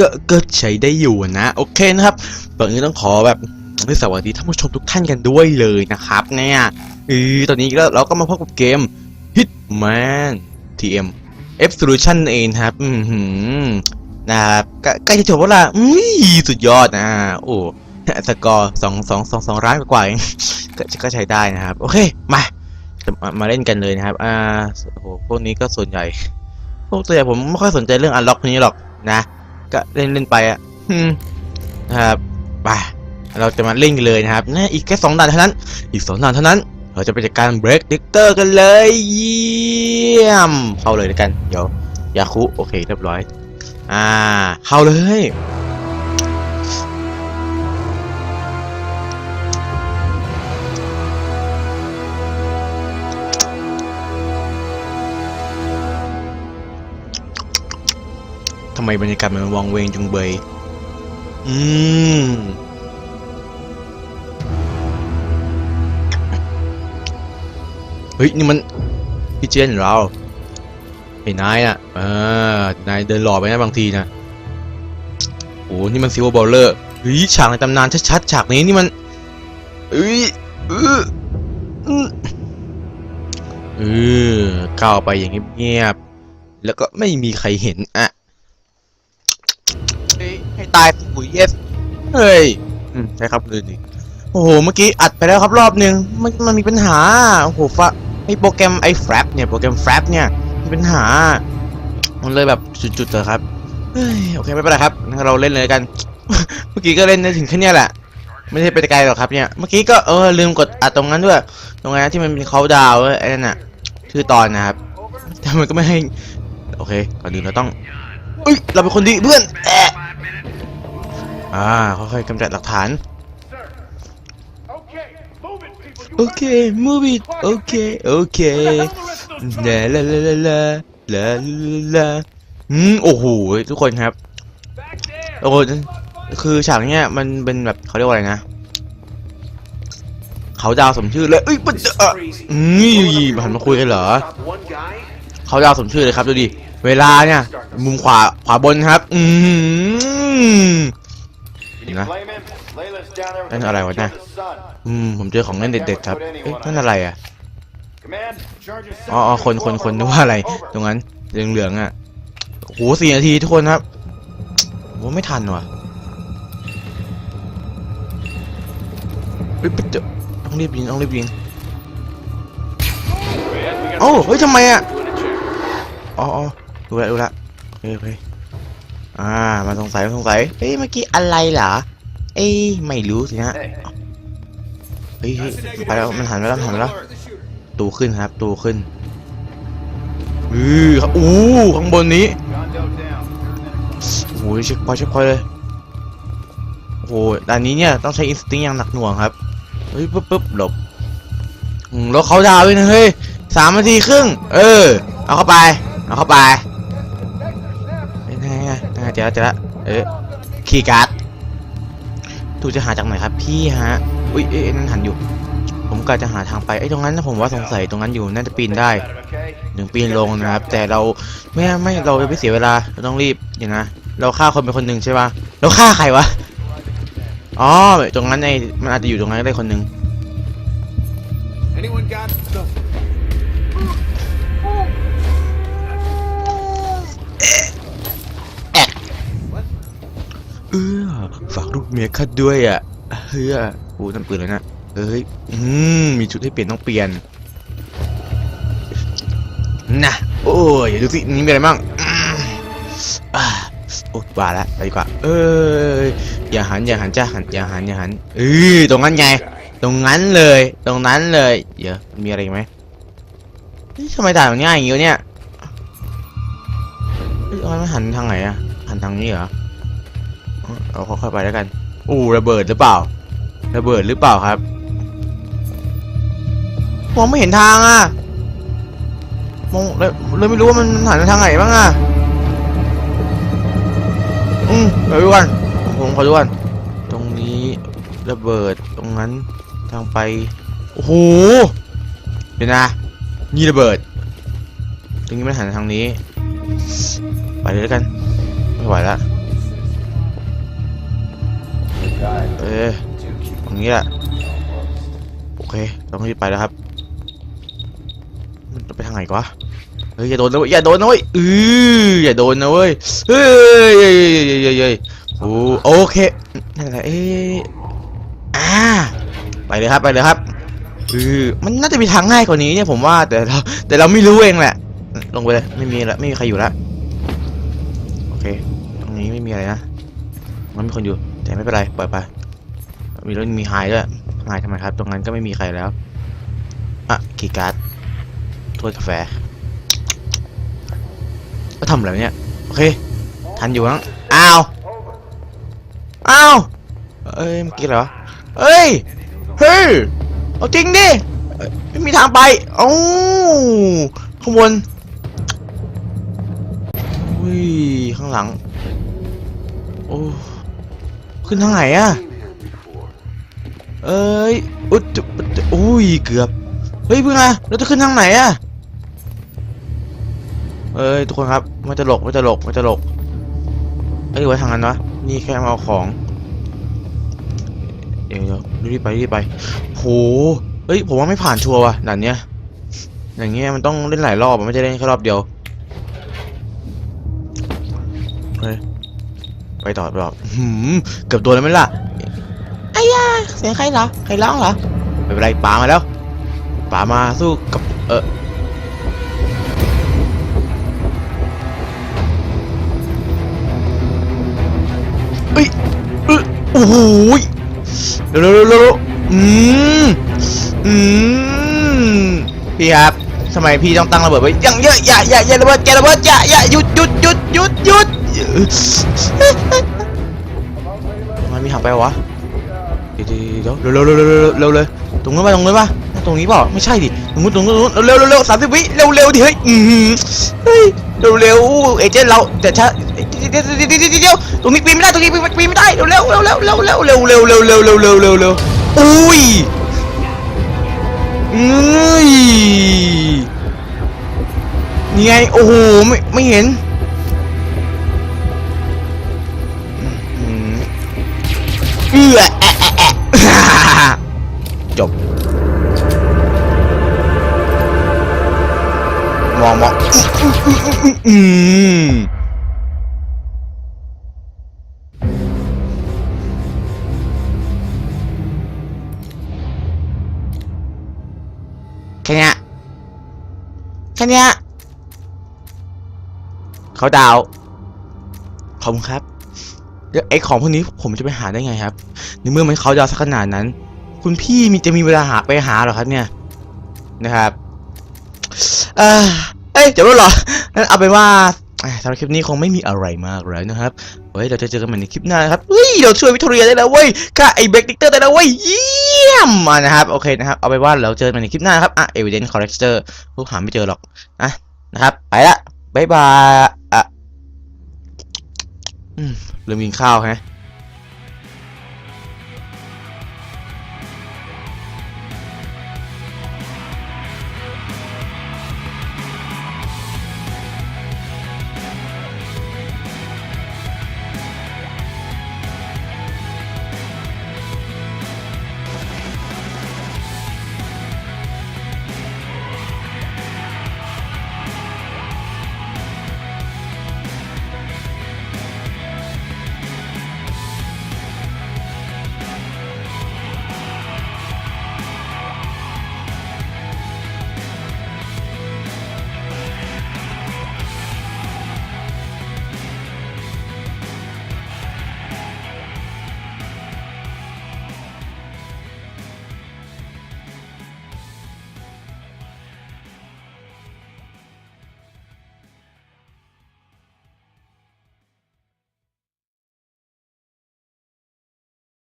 ก็ก็ใช้ได้อยู่นะ โอเคนะครับตอนนี้ต้องขอแบบสวัสดีท่านผู้ชมทุกท่านกันด้วยเลยนะครับ เนี่ยเออตอนนี้ก็เราก็มาพบกับเกม Hitman TM F Solution เองครับ อือหือนะครับใกล้จะจบแล้วล่ะอุ้ยสุดยอดนะ โอ้สกอร์สองสองสองสองล้านกว่าเองก็ก็ใช้ได้นะครับ โอเค มามาเล่นกันเลยนะครับ อ่าโอ้โหพวกนี้ก็ส่วนใหญ่ พวกตัวใหญ่ผมไม่ค่อยสนใจเรื่องอันล็อกนี้หรอกนะ ก็เล่นเล่นไปอะอืมนะครับไปเราจะมาเล่นกันเลยนะครับนะอีกแค่สองด่านเท่านั้น อีกสองด่านเท่านั้น เราจะไปจัดการเบรกดิกเตอร์กันเลยเยี่ยมเข้าเลยแล้วกัน เดี๋ยวยาคุโอเคเรียบร้อย อ่า เข้าเลยำไมบรรยากาศมันวังเวงจุงเบย อืมเฮ้ย นี่มันพี่เจนเราไอ้นายอะเออนายเดินหล่อไปนะบางทีนะโอ้นี่มันซิวอร์บอลเลอร์เฮ้ยฉากในตำนานชัดๆฉากนี้นี่มันเอ้ยเออเออก้าวไปอย่างเงียบๆแล้วก็ไม่มีใครเห็นอะ เฮ้ยให้ตาย ปุ๋ยเยสเฮ้ยอืมใช่ครับเลยดิโอ้โห เมื่อกี้อัดไปแล้วครับรอบหนึ่งมันมันมีปัญหา โอ้โหฟะไอโปรแกรมไอแฟรปเนี่ย โปรแกรมแฟรปเนี่ย มีปัญหา มันเลยแบบจุดๆเลยครับเฮ้ยโอเคไม่เป็นไรครับ เราเล่นเลยกัน เมื่อกี้ก็เล่นได้ถึงแค่เนี้ยแหละ ไม่ใช่ไปไกลหรอกครับเนี่ย เมื่อกี้ก็เออลืมกดอัดตรงนั้นด้วย ตรงนั้นที่มันเป็นเขาดาวไอ้นั่นน่ะ ชื่อตอนนะครับ แต่มันก็ไม่ให้ โอเคก่อนอื่นเราต้องเอ้ย เราเป็นคนดีเพื่อนแอะ อ่าค่อยๆกำจัดหลักฐาน Okay, move it, people. You โอเค move it โอเค โอเค Where the hell the rest of ลา them? ลาลาลาลาลาลาอืมโอ้โหทุกคนครับ Back there. โอ้โหคือฉากเนี้ยมันเป็นแบบเขาเรียกว่าอะไรนะเขาดาวสมชื่อเลยเอ้ยมันจะอะอืมหันมาคุยกันเหรอ One guy. เขาดาวสมชื่อเลยครับดูดิ เวลาเนี่ย มุมขวาขวาบนครับ อืม Can you Nah. blame him? Layla's down there with Anh the ở đây man rồi who nè. killed his son. อืมผมเจอของเล่นเด็ดๆครับเอ๊ะนั่นอะไรอะ Command, charge your อ๋ออ๋อคนคนคนนึกว่าอะไร ตรงนั้นเหลืองๆอะโหสี่นาทีทุกคนครับโหไม่ทันว่ะเฮ้ยเดี๋ยวต้องรีบยิงต้องรีบยิงโอ้าเฮ้ยทำไมอะอ๋ออ๋อดูแลวดูแลวโอเคโอ่า มาสงสัยมาสงสัยเฮ้ยเมื่อกี้อะไรเหรอ เอ้ยไม่รู้สินะเฮ้ยไปแล้วมันหันไปแล้วหันไปแล้วตูขึ้นครับตูขึ้นอือครับอู้ข้างบนนี้ Gondo down. โอ้โหเช็คพอยเช็คพอยเลยโอ้โหด่านนี้เนี่ยต้องใช้อินสติ้งอย่างหนักหน่วงครับเฮ้ยปุ๊บปุ๊บหลบอืมแล้วเขาดาวด้วยนะเฮ้ยสามนาทีครึ่ง เออ เอาเข้าไป เอาเข้าไป อแล้วเจอแล้วเอ๊ะคีย์การ์ดถูกจะหาจากไหนครับพี่ฮะอุ้ยเอ๊ะนั่นหันอยู่ ผมก็จะหาทางไปไอ้ตรงนั้นนะผมว่าสงสัยตรงนั้นอยู่น่าจะปีนได้ Got him, okay? ถึงปีนลงนะครับ แต่เราไม่ไม่เราจะไม่เสียเวลาเราต้องรีบอย่างนะเราฆ่าคนเป็นคนหนึ่งใช่ปะเราฆ่าใครวะอ๋อตรงนั้นไอ้มันอาจจะอยู่ตรงนั้นได้คนหนึ่ง เออฝากลูกเมียข้าด้วยอะเฮ้ยโอ้นั่นปืนแล้วนะเอ้ยอืมมีชุดให้เปลี่ยนต้องเปลี่ยนนะโอ้ยดูสินี่มีอะไรบ้างอ่าโอ้ว่าละไปดีกว่า เอ้ยอย่าหันอย่าหันจ้าหันอย่าหันอย่าหันเออตรงนั้นไง ตรงนั้นเลย ตรงนั้นเลยเดี๋ยวมีอะไรไหมทำไมด่านมันง่ายอย่างงี้วะเนี่ยเฮ้ยเอามันหันทางไหนอะหันทางนี้เหรอ เอาค่อยๆไปแล้วกันอู้ระเบิดหรือเปล่า ระเบิดหรือเปล่าครับมองไม่เห็นทางอะมองเลยเลยไม่รู้ว่ามันหันทางไหนบ้างอะอืมเดี๋ยวดูกันผมขอดูกันตรงนี้ระเบิดตรงนั้นทางไปโอ้โหเดี๋ยวนะนี่ระเบิด ตรงนี้มันหันทางนี้ ไปเลยแล้วกันไม่ไหวละ เออตรงนี้แหละโอเคต้องรีบไปแล้วครับ มันจะไปทางไหนวะเฮ้ยอย่าโดนนะเว้ยอย่าโดนนะเว้ยอืออย่าโดนนะเว้ยเฮ้ยเฮ้ยเฮ้ยเฮ้ยเฮ้ยเยโอ้โอเคนั่นแหละเอ๊อ่าไปเลยครับไปเลยครับเออมันน่าจะมีทางง่ายกว่านี้เนี่ยผมว่าแต่เราแต่เราไม่รู้เองแหละ ลงไปเลยไม่มีละไม่มีใครอยู่ละโอเค ตรงนี้ไม่มีอะไรนะมันมีคนอยู่ แต่ไม่เป็นไรปล่อยไป มีรถมีไฮด้วยไฮทำไมครับ ตรงนั้นก็ไม่มีใครแล้ว อะกีการ์ดถ้วยกาแฟก็ทำอะไรเนี่ย โอเค ทันอยู่มั้งอ้าว อ้าว เอ้ยเมื่อกี้อะไรวะเอ้ย เฮ้ย เอาจริงดิ ไม่มีทางไปเอ้าข้างบนอุ้ย ข้างหลัง โอ้ ขึ้นทางไหนอะเอ้ยอุ๊ยจุ๊บจุ๊บอุ้ยเกือบ เฮ้ยเพิ่งอะเราจะขึ้นทางไหนอะเอ้ยทุกคนครับไม่ตลกไม่ตลกไม่ตลกเอ้ยไว้ทางนั้นวะนี่แค่มาเอาของเดี๋ยวรีบไปรีบไปโหเฮ้ยผมว่าไม่ผ่านชัวร์ว่ะด่านเนี้ยอย่างเงี้ยมันต้องเล่นหลายรอบอะไม่ใช่เล่นแค่รอบเดียว ไปต่อไปต่อหืมเกือบโดนแล้วไหมล่ะไอ้ยาเสียงใครเหรอใครร้องเหรอไม่เป็นไรป๋ามาแล้วป๋ามาสู้กับเออเอ้ยเอ้ยโอ้โหยเร็วเร็วเร็วเร็วอืมอืมพี่ครับ ทำไมพี่ต้องตั้งระเบิดไว้อยังเยอะอย่าอย่าอย่าระเบิดอย่าระเบิดอย่าอย่าหยุดหยุดหยุดหยุดหยุดทำไมมีทางไปวะเดี๋ยวเดี๋ยวเร็วเร็วเร็วเร็วเร็วเลยตรงนู้นป่ะตรงนู้นป่ะตรงนี้เปล่าไม่ใช่ดิตรงนู้นตรงนู้นเร็วเร็วเร็วสามสิบวิเร็วเร็วดิเฮ้ยอืมเฮ้ยเร็วเร็วเอเจนต์เราแต่ช้าเดี๋ยวเดี๋ยวเดี๋ยวตรงนี้ปีนไม่ได้ตรงนี้ปีนไม่ได้เร็วเร็วเร็วเร็วเร็วเร็วเร็วเร็วเร็วเร็วเร็วเร็วเร็วเร็วอุ้ย อุ้ยนี่ไง โอ้โห ไม่ ไม่เห็นเอือแอะแอะจบ มองมองอืม ค่เนี้ยเขาดาวขอบคุณครับเดี๋ยวไอ้ของพวกนี้ผมจะไปหาได้ไงครับในเมื่อมันเขาดาวสักขนาดนั้น คุณพี่มีจะมีเวลาหาไปหาหรอครับเนี่ยนะครับเอ่อเอ้ยจบแล้วเหรองั้นเอาเป็นว่าอะสำหรับคลิปนี้คงไม่มีอะไรมากแล้วนะครับ เฮ้ย เราจะเจอกันใหม่ในคลิปหน้านะครับ เฮ้ย เราช่วยวิทเรียได้แล้วเว้ยฆ่าไอ้เบรกดิกเตอร์ได้แล้วเว้ย เยี่ยมนะครับ โอเคนะครับ เอาไปว่าเราเจอกันใหม่ในคลิปหน้านครับ อะ evidence corrector พวกหาไม่เจอหรอกนะนะครับ ไปละ บ๊ายบาย อะอืมลืมกินข้าวฮะ